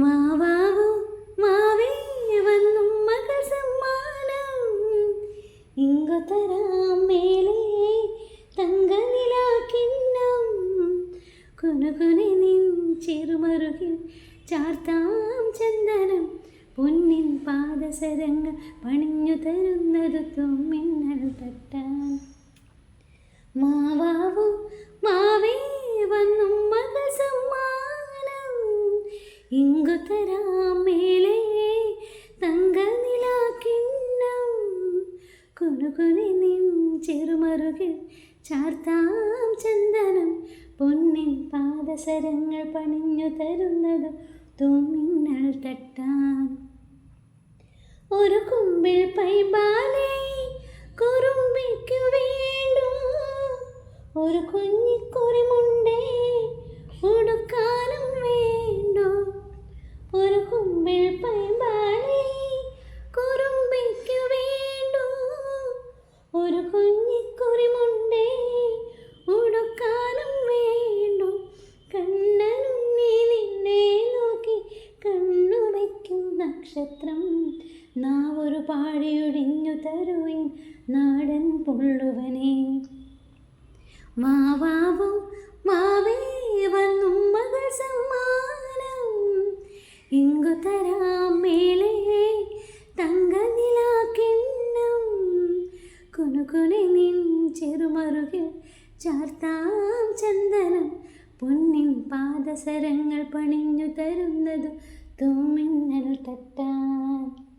മാവാവോ മാവേ വന്നും മകൾ സമ്മാനം. ഇങ്ങു തരാം മേലേ തങ്കനിലാക്കിന്നം കുനുകുനെ നിൻ ചെറുമറുകിൽ ചാർത്താം ചന്ദനം. പൊന്നിൻ പാദസരങ്ങൾ പണിഞ്ഞു തരുന്നത് തുമ്മിന്നൽ തട്ടാൻ മാവാവോ ഇങ്ങു തങ്ക മേലേ തങ്കനിലാക്കിണ്ണം കുനുകുനി നിൻ ചെറുമറുകിൽ ചാർത്താം ചന്ദനം. പൊന്നിൻ പാദസരങ്ങൾ പണിഞ്ഞു തരുന്നത് തൂമിന്നൽ തട്ടാൻ ഒരു കുമ്പിൽ പൈബാലേ കുറുമ്പിക്കു വേണ്ടു ഒരു കുഞ്ഞിക്കുറിമുണ്ടേ ഉടുക്കാനും ഒരു കുഞ്ഞിക്കുറിമുണ്ടേ ഉടുക്കാനും വേണ്ടു. കണ്ണനുണ്ണി നിന്നെ നോക്കി കണ്ണു വയ്ക്കും നക്ഷത്രം. നാവൊരു പാടിയൊടിഞ്ഞു തരുവിൻ നാടൻ പൊള്ളുവനെ. മാവാവോ മാവേ വന്നും കുനുകുനെ നിൻ ചെറുമറുകിൽ ചാർത്താം ചന്ദനം. പൊന്നിൻ പാദസരങ്ങൾ പണിഞ്ഞു തരുന്നത് തൂമിന്നൽ തട്ടാൻ.